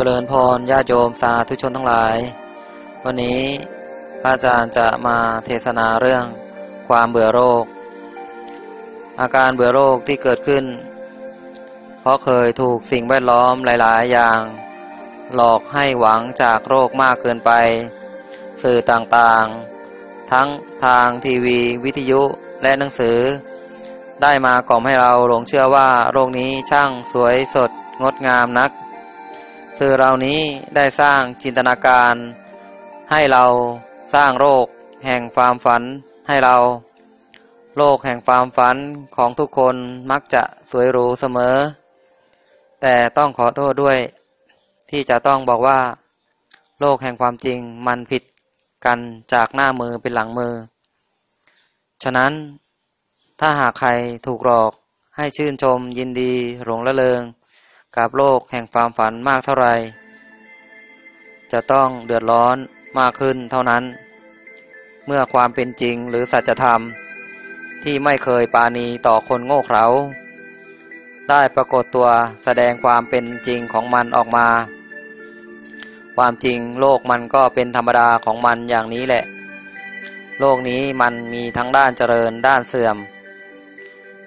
จริญพรญาติโยมสาธุชนทั้งหลาย วันนี้พระอาจารย์จะมาเทศนาเรื่องความเบื่อโรค อาการเบื่อโรคที่เกิดขึ้น เพราะเคยถูกสิ่งแวดล้อมหลาย ๆ อย่าง หลอกให้หวังจากโรคมากเกินไป สื่อต่างๆ ทั้งทางทีวีวิทยุและหนังสือ ได้มากล่อมให้เราหลงเชื่อว่าโรคนี้ช่างสวยสดงดงามนัก สื่อเหล่านี้ได้สร้างจินตนาการ ให้เราสร้างโรคแห่งความฝันให้เรา โลกแห่งความฝันของทุกคนมักจะสวยหรูเสมอ แต่ต้องขอโทษด้วย ที่จะต้องบอกว่า โลกแห่งความจริงมันผิดกันจากหน้ามือเป็นหลังมือ ฉะนั้นถ้าหากใครถูกหลอกให้ชื่นชมยินดีหลงละเริง กับโลกแห่งความฝันมากเท่าไร จะต้องเดือดร้อนมากขึ้นเท่านั้น เมื่อความเป็นจริงหรือสัจธรรม ที่ไม่เคยปาณีต่อคนโง่เขลาได้ปรากฏตัวแสดงความเป็นจริงของมันออกมา ความจริงโลกมันก็เป็นธรรมดาของมันอย่างนี้แหละ โลกนี้มันมีทั้งด้านเจริญด้านเสื่อม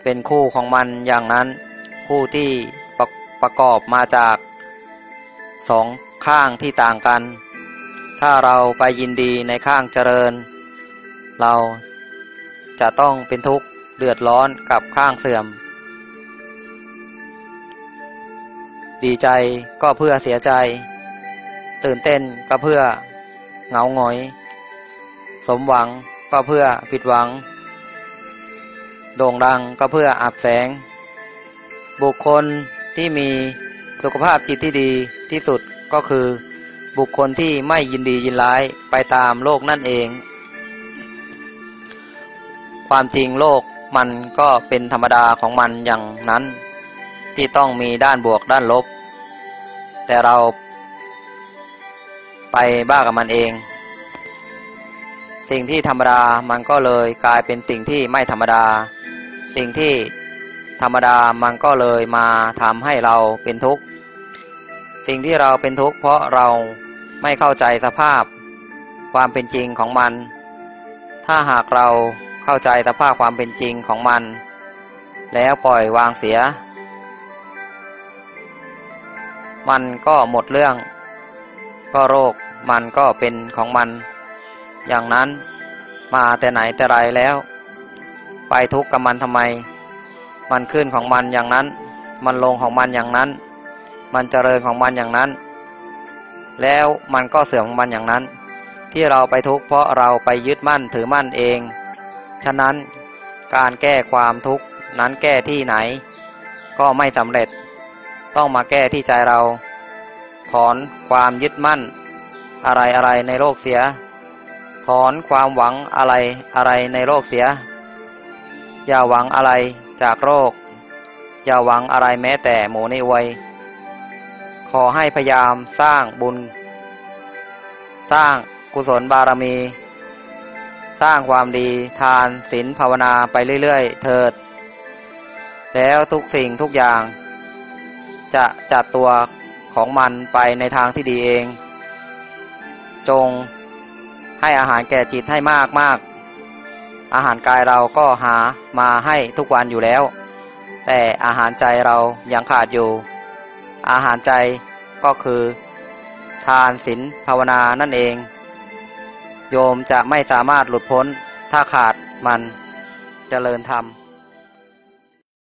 เป็นคู่ของมันอย่างนั้น คู่ที่ ประกอบมาจากสองข้างที่ต่างกัน ถ้าเราไปยินดีในข้างเจริญ เราจะต้องเป็นทุกข์เดือดร้อนกับข้างเสื่อม ดีใจก็เพื่อเสียใจ ตื่นเต้นก็เพื่อเหงาหงอย สมหวังก็เพื่อผิดหวัง โด่งดังก็เพื่ออับแสง บุคคล ที่มีสุขภาพจิตที่ดีที่สุดก็คือบุคคลที่ไม่ยินดียินร้ายไปตามโลกนั่นเอง ความจริงโลกมันก็เป็นธรรมดาของมันอย่างนั้น ที่ต้องมีด้านบวกด้านลบ แต่เราไปบ้ากับมันเอง สิ่งที่ธรรมดามันก็เลยกลายเป็นสิ่งที่ไม่ธรรมดา สิ่งที่ ธรรมดามันก็เลยมาทำให้เราเป็นทุกข์ สิ่งที่เราเป็นทุกข์เพราะเราไม่เข้าใจสภาพความเป็นจริงของมัน ถ้าหากเราเข้าใจสภาพความเป็นจริงของมัน แล้วปล่อยวางเสีย มันก็หมดเรื่อง ก็โรคมันก็เป็นของมัน อย่างนั้นมาแต่ไหนแต่ไรแล้ว ไปทุกข์กับมันทำไม มันขึ้นของมันอย่างนั้น มันลงของมันอย่างนั้น มันเจริญของมันอย่างนั้น แล้วมันก็เสื่อมของมันอย่างนั้น ที่เราไปทุกข์เพราะเราไปยึดมั่นถือมั่นเอง ฉะนั้นการแก้ความทุกข์นั้นแก้ที่ไหน ก็ไม่สำเร็จ ต้องมาแก้ที่ใจเรา ถอนความยึดมั่น อะไรอะไรในโลกเสีย ถอนความหวังอะไรอะไรในโลกเสีย อย่าหวังอะไร จากโรค อย่าหวังอะไรแม้แต่หมูในวัย ขอให้พยายามสร้างบุญ สร้างกุศลบารมี สร้างความดีทานศีลภาวนาไปเรื่อยๆ เถิด แล้วทุกสิ่งทุกอย่าง จะจัดตัวของมันไปในทางที่ดีเอง จงให้อาหารแก่จิตให้มากมาก อาหารกายเราก็หามาให้ทุกวันอยู่แล้ว แต่อาหารใจเรายังขาดอยู่ อาหารใจก็คือ ทานศีลภาวนานั่นเอง โยมจะไม่สามารถหลุดพ้นถ้าขาดมันจเจริญธรรม